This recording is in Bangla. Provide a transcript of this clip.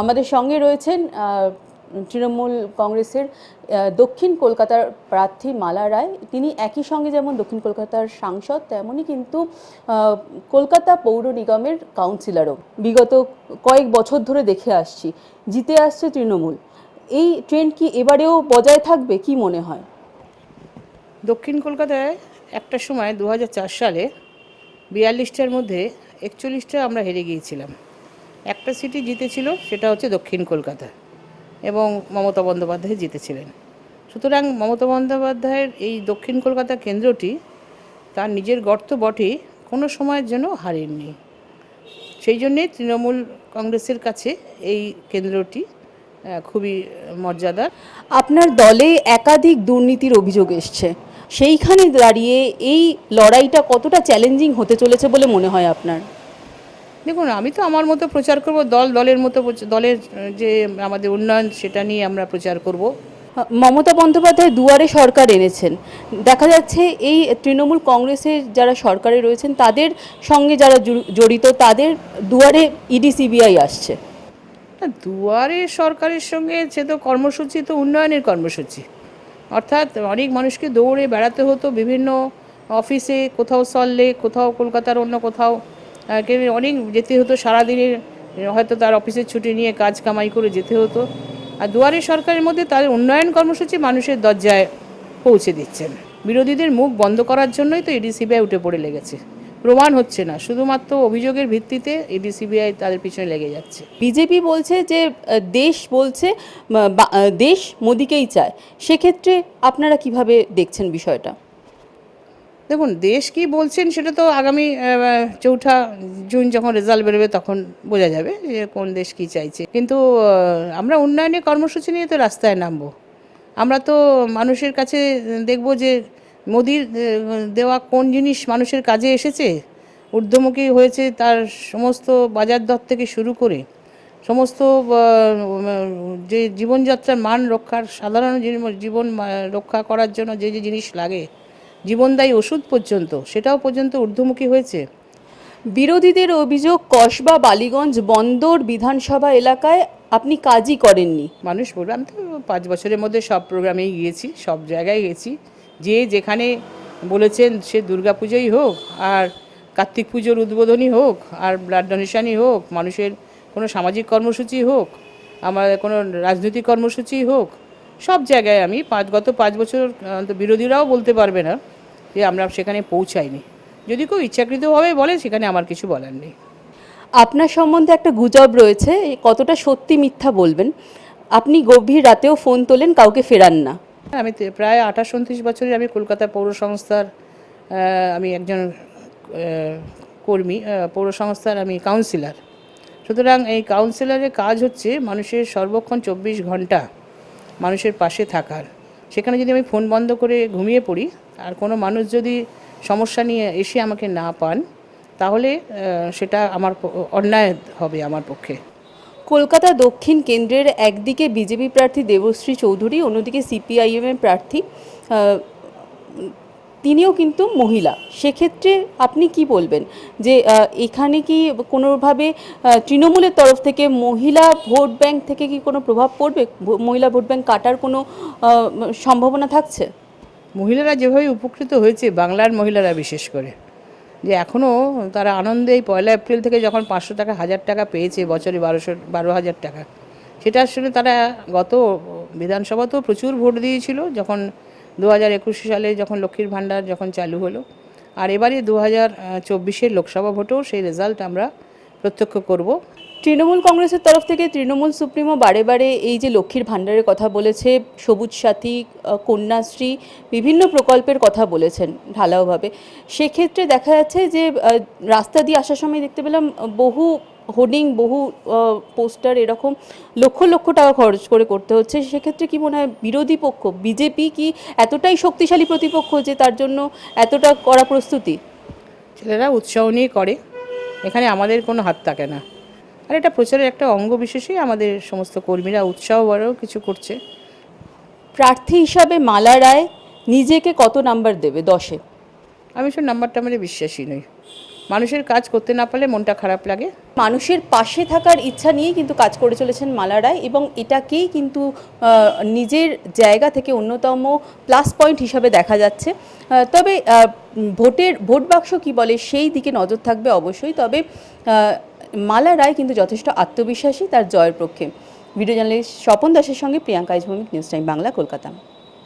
আমাদের সঙ্গে রয়েছেন তৃণমূল কংগ্রেসের দক্ষিণ কলকাতার প্রার্থী মালা রায়। তিনি একই সঙ্গে যেমন দক্ষিণ কলকাতার সাংসদ তেমনই কিন্তু কলকাতা পৌর নিগমের কাউন্সিলরও। বিগত কয়েক বছর ধরে দেখে আসছি, জিতে আসছে তৃণমূল। এই ট্রেন্ড কি এবারেও বজায় থাকবে, কি মনে হয়? দক্ষিণ কলকাতায় একটা সময় দু হাজার চার সালে বিয়াল্লিশটার মধ্যে একচল্লিশটা আমরা হেরে গিয়েছিলাম। একটা সিটি জিতেছিল, সেটা হচ্ছে দক্ষিণ কলকাতা। এবং মমতা বন্দ্যোপাধ্যায় জিতেছিলেন। সুতরাং মমতা বন্দ্যোপাধ্যায়ের এই দক্ষিণ কলকাতা কেন্দ্রটি, তার নিজের গর্ত বটে, কোনো সময়ের জন্য হারেননি। সেই জন্যে তৃণমূল কংগ্রেসের কাছে এই কেন্দ্রটি খুবই মর্যাদার। আপনার দলে একাধিক দুর্নীতির অভিযোগ এসছে। সেইখানে দাঁড়িয়ে এই লড়াইটা কতটা চ্যালেঞ্জিং হতে চলেছে বলে মনে হয় আপনার? দেখুন আমি তো আমার মতো প্রচার করব দল দলের মতো দলের যে আমাদের উন্নয়ন সেটা নিয়ে আমরা প্রচার করব। মমতা বন্দ্যোপাধ্যায় দুয়ারে সরকার এনেছেন। দেখা যাচ্ছে এই তৃণমূল কংগ্রেসের যারা সরকারে রয়েছেন তাদের সঙ্গে যারা জড়িত তাদের দুয়ারে ইডি সিবিআই আসছে। না, দুয়ারে সরকারের সঙ্গে সে তো কর্মসূচি তো উন্নয়নের কর্মসূচি। অর্থাৎ অনেক মানুষকে দৌড়ে বেড়াতে হতো বিভিন্ন অফিসে কোথাও সল্লে কোথাও কলকাতার অন্য কোথাও। অনেক যেতে হতো সারাদিনের হয়তো তার অফিসের ছুটি নিয়ে কাজ কামাই করে যেতে হতো। আর দুয়ারে সরকারের মধ্যে তাদের উন্নয়ন কর্মসূচি মানুষের দরজায় পৌঁছে দিচ্ছেন। বিরোধীদের মুখ বন্ধ করার জন্যই তো এডি সিবিআই উঠে পড়ে লেগেছে। প্রমাণ হচ্ছে না, শুধুমাত্র অভিযোগের ভিত্তিতে এডি সিবিআই তাদের পিছনে লেগে যাচ্ছে। বিজেপি বলছে যে দেশ বলছে দেশ মোদিকেই চায়। সেক্ষেত্রে আপনারা কীভাবে দেখছেন বিষয়টা? দেখুন, দেশ কি বলছেন সেটা তো আগামী চৌঠা জুন যখন রেজাল্ট বেরোবে তখন বোঝা যাবে যে কোন দেশ কি চাইছে। কিন্তু আমরা উন্নয়নের কর্মসূচি নিয়ে তো রাস্তায় নামবো। আমরা তো মানুষের কাছে দেখব যে মোদির দেওয়া কোন জিনিস মানুষের কাজে এসেছে? ঊর্ধ্বমুখী হয়েছে তার সমস্ত বাজার দর থেকে শুরু করে সমস্ত যে জীবনযাত্রার মান রক্ষার, সাধারণ জীবন- রক্ষা করার জন্য যে যে জিনিস লাগে জীবনদায়ী ওষুধ পর্যন্ত, সেটাও পর্যন্ত ঊর্ধ্বমুখী হয়েছে। বিরোধীদের অভিযোগ, কসবা, বালিগঞ্জ বন্দর বিধানসভা এলাকায় আপনি কাজই করেননি। মানুষ বলবে, আমি তো পাঁচ বছরের মধ্যে সব প্রোগ্রামেই গিয়েছি, সব জায়গায় গেছি। যে যেখানে বলেছেন সে দুর্গাপুজোই হোক, আর কার্তিক পুজোর উদ্বোধনী হোক, আর ব্লাড ডোনেশনই হোক, মানুষের কোনো সামাজিক কর্মসূচি হোক, আমার কোনো রাজনৈতিক কর্মসূচি হোক, সব জায়গায় আমি পাঁচ, গত পাঁচ বছর বিরোধীরাও বলতে পারবে না। যে আমরা সেখানে পৌঁছাইনি। যদি কেউ ইচ্ছাকৃতভাবে বলে সেখানে আমার কিছু বলার নেই। আপনার সম্বন্ধে একটা গুজব রয়েছে কতটা সত্যি মিথ্যা বলবেন? আপনি গভীর রাতেও ফোন তোলেন কাউকে ফেরান না। হ্যাঁ, আমি প্রায় আঠাশ উনত্রিশ বছরের আমি কলকাতা পৌর সংস্থার আমি একজন কর্মী আহ, পৌর সংস্থার আমি কাউন্সিলর সুতরাং এই কাউন্সিলরের কাজ হচ্ছে মানুষের সর্বক্ষণ চব্বিশ ঘণ্টা মানুষের পাশে থাকার। সেখানে যদি আমি ফোন বন্ধ করে ঘুমিয়ে পড়ি আর কোনো মানুষ যদি সমস্যা নিয়ে এসে আমাকে না পান, তাহলে সেটা আমার অন্যায় হবে আমার পক্ষে। কলকাতা দক্ষিণ কেন্দ্রের একদিকে বিজেপি প্রার্থী দেবশ্রী চৌধুরী, অন্যদিকে সিপিআইএমের প্রার্থী তিনিও কিন্তু মহিলা। সেক্ষেত্রে আপনি কি বলবেন? যে এখানে কি কোনোভাবে তৃণমূলের তরফ থেকে মহিলা ভোট ব্যাংক থেকে কি কোনো প্রভাব পড়বে? মহিলা ভোট ব্যাংক কাটার কোনো সম্ভাবনা থাকছে? মহিলারা যেভাবে উপকৃত হয়েছে, বাংলার মহিলারা বিশেষ করে, যে এখনও তারা আনন্দে এই পয়লা এপ্রিল থেকে যখন পাঁচশো টাকা, হাজার টাকা পেয়েছে, বছরে বারোশো, বারো হাজার টাকা, সেটা আসলে তারা গত বিধানসভাতেও প্রচুর ভোট দিয়েছিল, যখন দু হাজার একুশ সালে যখন লক্ষ্মীর ভাণ্ডার যখন চালু হলো, আর এবারে দু হাজার চব্বিশের লোকসভা ভোটেও সেই রেজাল্ট আমরা প্রত্যক্ষ করব। তৃণমূল কংগ্রেসের তরফ থেকে তৃণমূল সুপ্রিমো বারে বারে এই যে লক্ষ্মীর ভাণ্ডারের কথা বলেছে, সবুজ সাথী কন্যাশ্রী, বিভিন্ন প্রকল্পের কথা বলেছেন ঢালাওভাবে। সেক্ষেত্রে দেখা যাচ্ছে যে রাস্তা দিয়ে আসার সময় দেখতে পেলাম বহু হোর্ডিং, বহু পোস্টার এরকম লক্ষ লক্ষ টাকা খরচ করে করতে হচ্ছে। সেক্ষেত্রে কি মনে হয় বিরোধী পক্ষ, বিজেপি কি এতটাই শক্তিশালী প্রতিপক্ষ যে তার জন্য এতটা করা প্রস্তুতি? ছেলেরা উৎসাহ নিয়ে করে, এখানে আমাদের কোনো হাত থাকে না। আর এটা প্রচারের একটা অঙ্গ বিশেষই আমাদের সমস্ত কর্মীরা উৎসাহ বড়ও কিছু করছে। প্রার্থী হিসাবে মালা রায় নিজেকে কত নাম্বার দেবে দশে? আমি সব নাম্বারটা মানে বিশ্বাসী নই। মানুষের কাজ করতে না পারলে মনটা খারাপ লাগে। মানুষের পাশে থাকার ইচ্ছা নিয়েই কিন্তু কাজ করে চলেছেন মালা রায় এবং এটাকেই কিন্তু নিজের জায়গা থেকে অন্যতম প্লাস পয়েন্ট হিসাবে দেখা যাচ্ছে। তবে ভোটের ভোট বাক্স কী বলে সেই দিকে নজর থাকবে অবশ্যই। তবে মালা রায় কিন্তু যথেষ্ট আত্মবিশ্বাসী তার জয়ের পক্ষে। ভিডিও জার্নালিস্ট স্বপন দাসের সঙ্গে প্রিয়াঙ্কা ইসভৌমিক নিউজ টাইম বাংলা, কলকাতা।